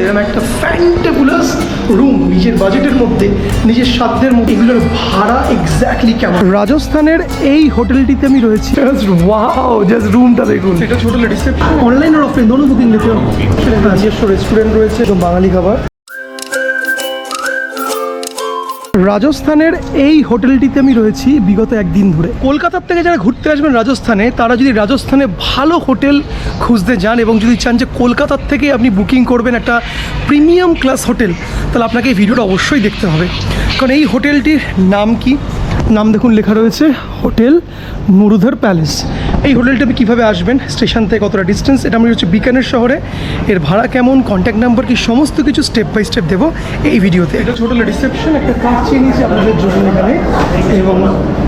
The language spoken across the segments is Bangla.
এরকম একটা ফ্যান্টাবুলাস রুম নিজের বাজেটের মধ্যে নিজের সাধ্যের মধ্যে। এগুলোর ভাড়া এক্স্যাক্টলি কেমন? রাজস্থানের এই হোটেলটিতে আমি রয়েছি। ওয়াও জাস্ট রুমটা দেখুন। এটা ছোট লেডিস অনলাইন আর অফলাইন দোনো বুকিং নিতে নিজস্ব রেস্টুরেন্ট রয়েছে একদম বাঙালি খাবার। রাজস্থানের এই হোটেলটিতে আমি রয়েছি বিগত একদিন ধরে। কলকাতার থেকে যারা ঘুরতে আসবেন রাজস্থানে, তারা যদি রাজস্থানে ভালো হোটেল খুঁজতে যান এবং যদি চান যে কলকাতার থেকে আপনি বুকিং করবেন একটা প্রিমিয়াম ক্লাস হোটেল, তাহলে আপনাকে এই ভিডিওটা অবশ্যই দেখতে হবে। কারণ এই হোটেলটির নাম কি? নাম দেখুন, লেখা রয়েছে হোটেল মুরুধর প্যালেস। এই হোটেলটা আপনি কীভাবে আসবেন? স্টেশন থেকে কতটা ডিস্টেন্স এটা আমি হচ্ছে বিকানের শহরে। এর ভাড়া কেমন? কন্ট্যাক্ট নাম্বার কি? সমস্ত কিছু স্টেপ বাই স্টেপ দেবো এই ভিডিওতে একটা ছোটো রিসেপশন একটা কার্ড চেয়ে নিয়েছি আপনাদের জন্য এখানে। এবং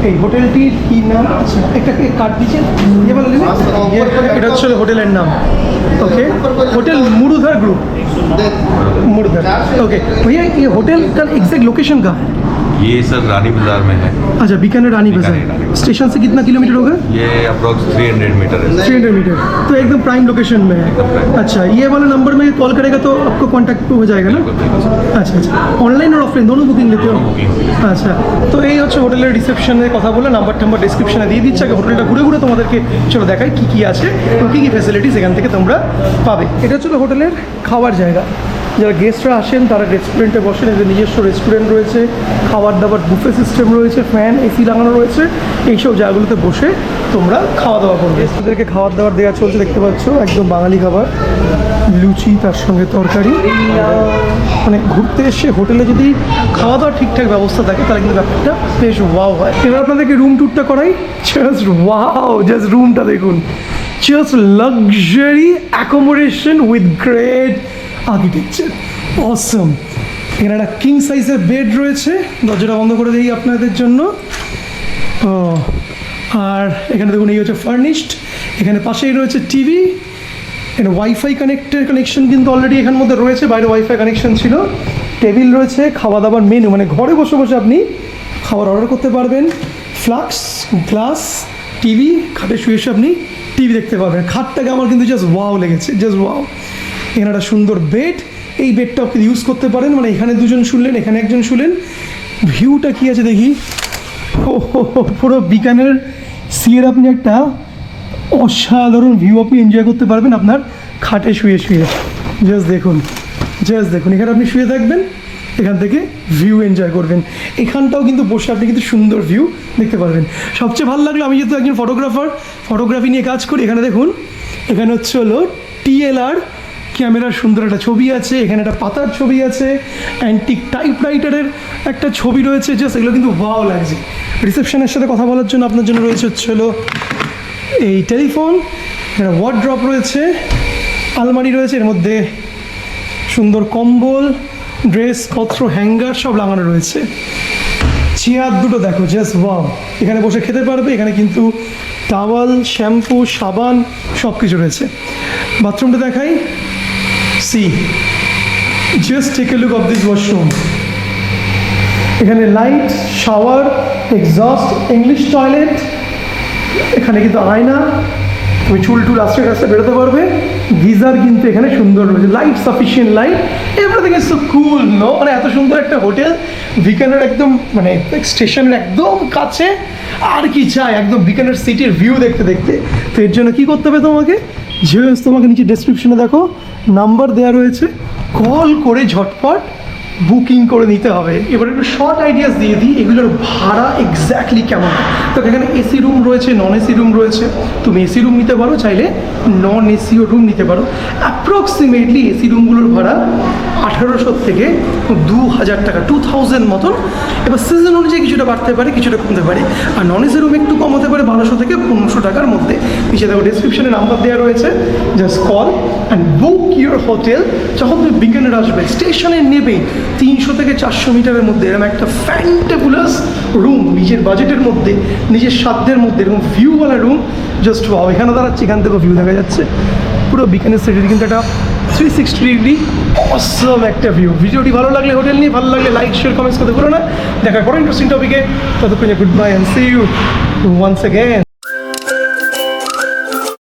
এই হোটেলটির কী নাম? আচ্ছা একটা কার্ড দিয়েছে এটা হচ্ছে হোটেলের নাম। Okay hotel Murudhar group Murudhar okay भैया ये होटल का एग्जैक्ट लोकेशन कहाँ है ये सर रानी बाजार में है अच्छा बीकानेर रानी बाजार बीकानेर रानी बाजार। स्टेशन से कितना किलोमीटर होगा ये अप्रोक्स 300 मीटर है थ्री हंड्रेड मीटर तो एकदम प्राइम लोकेशन में है एकदम prime। अच्छा ये वाला नंबर में कॉल करेगा तो आपको कांटेक्ट हो जाएगा ना बिल्कुल, बिल्कुल सर। আচ্ছা আচ্ছা অনলাইন আর অফলাইন দোনো বুকিং নিতে হবে booking। আচ্ছা তো এই হচ্ছে হোটেলের রিসেপশনে কথা বলে নাম্বার টাম্বার ডিসক্রিপশনে দিয়ে দিচ্ছে আগে হোটেলটা ঘুরে ঘুরে তোমাদেরকে চলো দেখাই কী কী আছে এবং কী কী ফ্যাসিলিটিস এখান থেকে তোমরা পাবে। এটা হচ্ছে হোটেলের খাওয়ার জায়গা। যারা গেস্টরা আসেন, তারা রেস্টুরেন্টে বসেন। এদের নিজস্ব রেস্টুরেন্ট রয়েছে খাবার দাবার বুফে সিস্টেম রয়েছে ফ্যান এসি লাগানো রয়েছে। এইসব জায়গাগুলোতে বসে তোমরা খাওয়া দাওয়া করবে। গেস্টদেরকে খাবার দাবার দেওয়া চলছে, দেখতে পাচ্ছ, একদম বাঙালি খাবার। লুচি, তার সঙ্গে তরকারি। মানে ঘুরতে এসে হোটেলে যদি খাওয়া দাওয়ার ঠিকঠাক ব্যবস্থা থাকে, তাহলে কিন্তু ব্যাপারটা বেশ ওয়াও হয়। এবার আপনাদেরকে রুম ট্যুরটা করাই। জাস্ট ওয়াও জাস্ট রুমটা দেখুন। Just luxury accommodation with great architecture awesome এখানে একটা কিং সাইজের বেড রয়েছে। দরজাটা বন্ধ করে দিই আপনাদের জন্য। ও, আর এখানে দেখুন, এই হচ্ছে ফার্নিশড এখানে পাশেই রয়েছে টিভি এখানে ওয়াইফাই কানেক্টের কানেকশন কিন্তু অলরেডি এখানের মধ্যে রয়েছে। বাইরে ওয়াইফাই কানেকশন ছিল। টেবিল রয়েছে খাওয়া দাওয়ার মেনু মানে ঘরে বসে বসে আপনি খাবার অর্ডার করতে পারবেন। ফ্লাক্স গ্লাস টিভি খাটে শুয়ে আপনি টিভি দেখতে পারবেন খাটটাকে আমার কিন্তু জাস্ট ওয়াও লেগেছে জাস্ট ওয়াও এখানে একটা সুন্দর বেড এই বেডটা আপনি ইউজ করতে পারেন মানে এখানে দুজন শুনলেন, এখানে একজন শুনলেন। ভিউটা কী আছে দেখি? ও পুরো বিকানের সিয়ের আপনি একটা অসাধারণ ভিউ আপনি এনজয় করতে পারবেন আপনার খাটে শুয়ে শুয়ে। জাস্ট দেখুন জাস্ট দেখুন। এখানে আপনি শুয়ে থাকবেন এখান থেকে ভিউ এনজয় করবেন। এখানটাও কিন্তু বসে আপনি কিন্তু সুন্দর ভিউ দেখতে পারবেন। সবচেয়ে ভালো লাগল, আমি যেহেতু একজন ফটোগ্রাফার ফটোগ্রাফি নিয়ে কাজ করি, এখানে দেখুন, এখানে হচ্ছে হলো টিএলআর ক্যামেরার সুন্দর একটা ছবি আছে, এখানে একটা পাতার ছবি আছে অ্যান্টিক টাইপ রাইটারের একটা ছবি রয়েছে জাস্ট এগুলো কিন্তু ভাও লাগছে। রিসেপশনের সাথে কথা বলার জন্য আপনার জন্য রয়েছে হচ্ছে হলো এই টেলিফোন একটা ওয়ার্ড্রপ রয়েছে, আলমারি রয়েছে, এর মধ্যে সুন্দর কম্বল ড্রেস, পত্র, হ্যাঙ্গার সব লাগানো রয়েছে। চেয়ার দুটো দেখো জাস্ট ওয়াও এখানে বসে খেতে পারবে, এখানে কিন্তু টাওয়াল শ্যাম্পু সাবান সব কিছু রয়েছে। বাথরুমটা দেখাই। See just take a look of this washroom এখানে light shower exhaust English toilet এখানে কিন্তু আয়না। তুমি চুল টুল আস্তে আস্তে বেরোতে পারবে। গিজার কিন্তু এখানে সুন্দর রয়েছে। Light sufficient light everything is cool no মানে এত সুন্দর একটা হোটেল। বিকানের একদম মানে স্টেশনের একদম কাছে। আর কি চাই? একদম বিকানের সিটির ভিউ দেখতে দেখতে। তো এর জন্য কী করতে হবে তোমাকে? যেহেতু তোমাকে নিচে ডেসক্রিপশনে দেখো। নাম্বার দেওয়া রয়েছে। কল করে ঝটপট বুকিং করে নিতে হবে। এবার একটু শর্ট আইডিয়াস দিয়ে দিই, এগুলোর ভাড়া এক্স্যাক্টলি কেমন? তো এখানে এসি রুম রয়েছে নন এসি রুম রয়েছে। তুমি এসি রুম নিতে পারো, চাইলে নন এসিও রুম নিতে পারো। অ্যাপ্রক্সিমেটলি এসি রুমগুলোর ভাড়া আঠারোশো থেকে দু হাজার টাকা টু থাউজেন্ড মতন। এবার সিজন অনুযায়ী কিছুটা বাড়তে পারে, কিছুটা কমতে পারে। আর নন এসি রুম একটু কম হতে পারে, বারোশো থেকে পনেরোশো টাকার মধ্যে। নিচে দেখো ডিসক্রিপশনে নাম্বার দেওয়া রয়েছে just call and book your hotel যখন তুমি বিজ্ঞানের আসবে, স্টেশনে নেবে তিনশো থেকে চারশো মিটারের মধ্যে এরকম একটা ফ্যান্টাবুলাস রুম নিজের বাজেটের মধ্যে, নিজের সাধ্যের মধ্যে, এরকম ভিউওয়ালা রুম জাস্ট ওয়াও এখানে দাঁড়াচ্ছে, এখান থেকেও ভিউ দেখা যাচ্ছে। পুরো বিকানের সিটির কিন্তু একটা থ্রি সিক্সটি ডিগ্রি অসম একটা ভিউ ভিডিওটি ভালো লাগলে হোটেল নিয়ে ভালো লাগলে লাইক শেয়ার কমেন্টস করতে ভুলো না। দেখা করো ইন্টারেস্টিং টপিকে ততক্ষণে goodbye and see you once again